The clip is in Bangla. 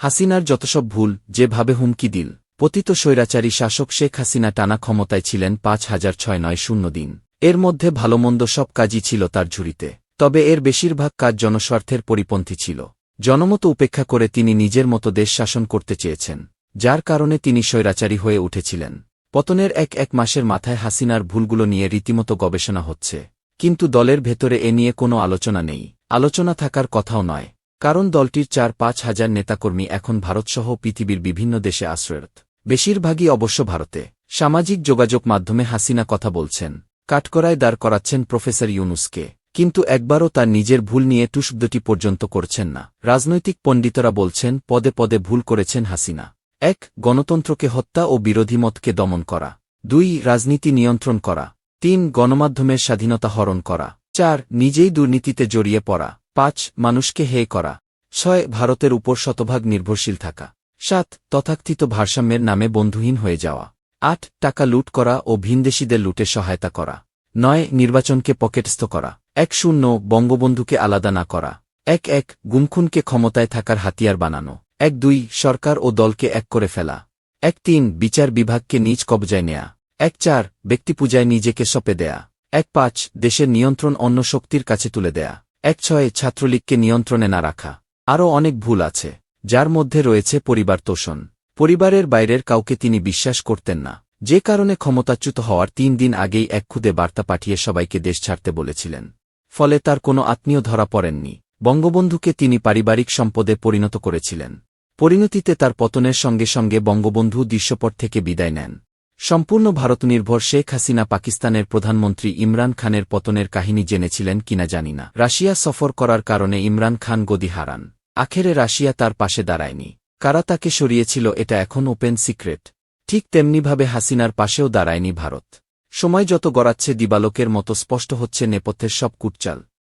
হাসিনার যতসব ভুল, যেভাবে হুমকি দিল, পতিত স্বৈরাচারী শাসক শেখ হাসিনা টানা ক্ষমতায় ছিলেন পাঁচ হাজার ছয় নয় শূন্য দিন। এর মধ্যে ভালোমন্দ সব কাজই ছিল তার ঝুড়িতে। তবে এর বেশিরভাগ কাজ জনস্বার্থের পরিপন্থী ছিল। জনমত উপেক্ষা করে তিনি নিজের মতো দেশ শাসন করতে চেয়েছেন, যার কারণে তিনি স্বৈরাচারী হয়ে উঠেছিলেন। পতনের এক এক মাসের মাথায় হাসিনার ভুলগুলো নিয়ে রীতিমতো গবেষণা হচ্ছে। কিন্তু দলের ভেতরে এ নিয়ে কোনো আলোচনা নেই। আলোচনা থাকার কথাও নয়। কারণ দলটির চার পাঁচ হাজার নেতাকর্মী এখন ভারতসহ পৃথিবীর বিভিন্ন দেশে আশ্রয়রত। বেশিরভাগই অবশ্য ভারতে। সামাজিক যোগাযোগ মাধ্যমে হাসিনা কথা বলছেন কাঠকড়ায় দাঁড় করাচ্ছেন প্রফেসর ইউনুসকে, কিন্তু একবারও তার নিজের ভুল নিয়ে টুশব্দটি পর্যন্ত করছেন না। রাজনৈতিক পণ্ডিতরা বলছেন, পদে পদে ভুল করেছেন হাসিনা। এক, গণতন্ত্রকে হত্যা ও বিরোধী মতকে দমন করা। দুই, রাজনীতি নিয়ন্ত্রণ করা। তিন, গণমাধ্যমের স্বাধীনতা হরণ করা। চার, নিজেই দুর্নীতিতে জড়িয়ে পড়া। পাঁচ, মানুষকে হে করা। ছয়, ভারতের উপর শতভাগ নির্ভরশীল থাকা। সাত, তথাকথিত ভারসাম্যের নামে বন্ধুহীন হয়ে যাওয়া। আট, টাকা লুট করা ও ভিনদেশীদের লুটে সহায়তা করা। নয়, নির্বাচনকে পকেটস্থ করা। এক, শূন্য, বঙ্গবন্ধুকে আলাদা না করা। এক এক, গুমখুনকে ক্ষমতায় থাকার হাতিয়ার বানানো। এক, দুই, সরকার ও দলকে এক করে ফেলা। এক, তিন, বিচার বিভাগকে নিজ কবজায় নেয়া। এক, চার, ব্যক্তিপূজায় নিজেকে সঁপে দেয়া। এক, পাঁচ, দেশের নিয়ন্ত্রণ অন্য শক্তির কাছে তুলে দেয়া। এক ছয় ছাত্রলীগকে নিয়ন্ত্রণে না রাখা। আরও অনেক ভুল আছে, যার মধ্যে রয়েছে পরিবার তোষণ পরিবারের বাইরের কাউকে তিনি বিশ্বাস করতেন না। যে কারণে ক্ষমতাচ্যুত হওয়ার তিন দিন আগেই এক খুদে বার্তা পাঠিয়ে সবাইকে দেশ ছাড়তে বলেছিলেন। ফলে তার কোনো আত্মীয় ধরা পড়েননি। বঙ্গবন্ধুকে তিনি পারিবারিক সম্পদে পরিণত করেছিলেন। পরিণতিতে তার পতনের সঙ্গে সঙ্গে বঙ্গবন্ধু দৃশ্যপট থেকে বিদায় নেন। সম্পূর্ণ ভারতনির্ভর শেখ হাসিনা পাকিস্তানের প্রধানমন্ত্রী ইমরান খানের পতনের কাহিনী জেনেছিলেন কিনা জানি না। রাশিয়া সফর করার কারণে ইমরান খান গদি হারান। আখেরে রাশিয়া তার পাশে দাঁড়ায়নি। কারা তাকে সরিয়েছিল এটা এখন ওপেন সিক্রেট। ঠিক তেমনিভাবে হাসিনার পাশেও দাঁড়ায়নি ভারত। সময় যত গড়াচ্ছে দিবালোকের মতো স্পষ্ট হচ্ছে নেপথ্যের সব কুটচাল।